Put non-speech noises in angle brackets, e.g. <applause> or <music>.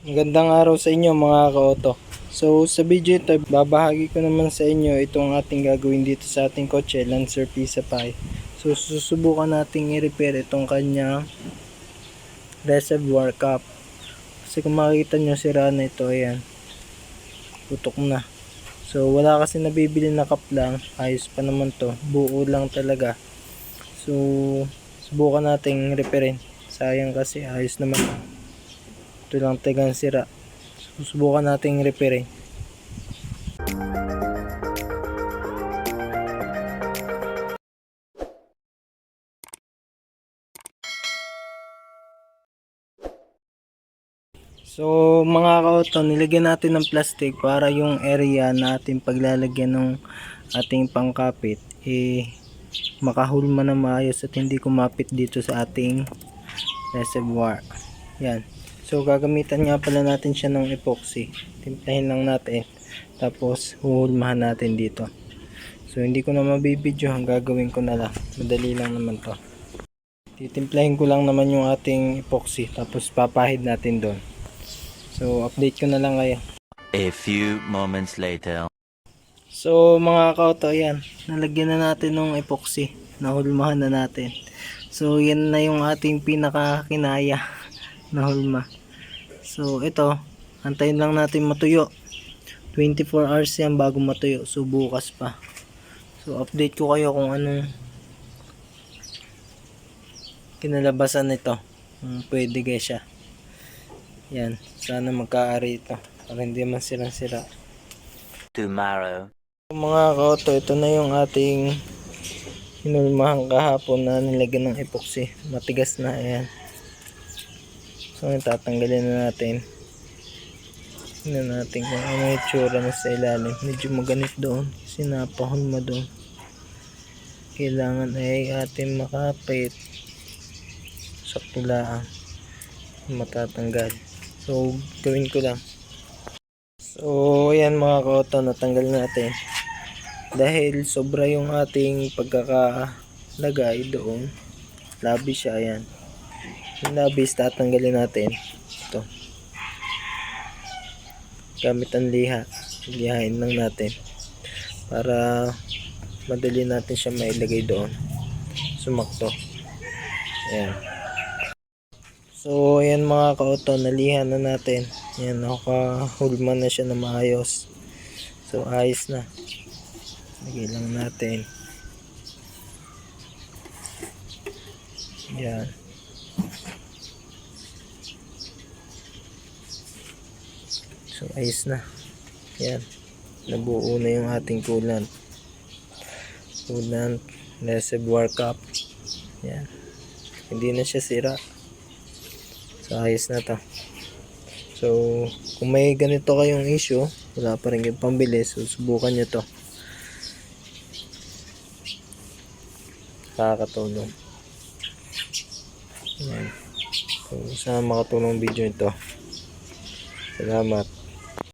Magandang araw sa inyo mga ka-auto. So sa video ito, babahagi ko naman sa inyo itong ating gagawin dito sa ating kotse, Lancer Pisa Pi. So susubukan nating i-repair itong kanyang reservoir cap. Kasi kung makikita nyo sira na ito, ayan. Putok na. So wala kasi nabibili na cap lang, ayos pa naman to. Buo lang talaga. So subukan nating repairin. Sayang kasi ayos naman. Ito lang tagang sira. Susubukan nating repairin. So mga ka-auto, nilagyan natin ng plastic para yung area na ating paglalagyan ng ating pangkapit eh makahulma na maayos at hindi kumapit dito sa ating reservoir. Yan. So gagamitan nga pala natin siya ng epoxy. Timplahin lang natin. Tapos huhulmahan natin dito. So hindi ko na mabibidyo. Ang gagawin ko na lang. Madali lang naman to. Titimplahin ko lang naman yung ating epoxy. Tapos papahid natin doon. So update ko na lang kayo. A few moments later. So mga kauto yan, nalagyan na natin ng epoxy, nahulmahan na natin. So yan na yung ating pinakakinaya <laughs> na hulma. So ito, antayin lang natin matuyo. 24 hours yan bago matuyo, so bukas pa. So update ko kayo kung anong kinalabasan nito. Kung pwede guys siya. Yan, sana magkaari ito para hindi man sirang-sira. Tomorrow. Mga kauto, ito na yung ating hinulmahan kahapon na nilagyan ng epoxy. Matigas na, ayan. So, tatanggalin na natin. Tingnan natin kung ano yung itsura na sa ilalim. Medyo maganit doon. Sinapahon mo doon. Kailangan ay ating makapit. Sakto lang. Matatanggal. So, gawin ko lang. So, ayan mga kauto, natanggal natin. Dahil sobra yung ating pagkakalagay doon. Labi siya, ayan. Yung labis, tatanggalin natin. Ito. Gamit ang liha. Lihain lang natin. Para madali natin siya mailagay doon. Sumakto. Ayan. So, ayan mga kauto, nalihan na natin. Ayan, nakahulma na siya na maayos. So, ayos na. Lagay lang natin. Yan. So, ayos na. Yan. Nabuo na yung ating coolant. Coolant, reservoir cap. Yan. Hindi na siya sira. So, ayos na to. So, kung may ganito kayong issue, wala pa rin kayong pambili, so subukan nyo to. Nakakatulong. Ayan. So, sana makatulong video ito. Salamat.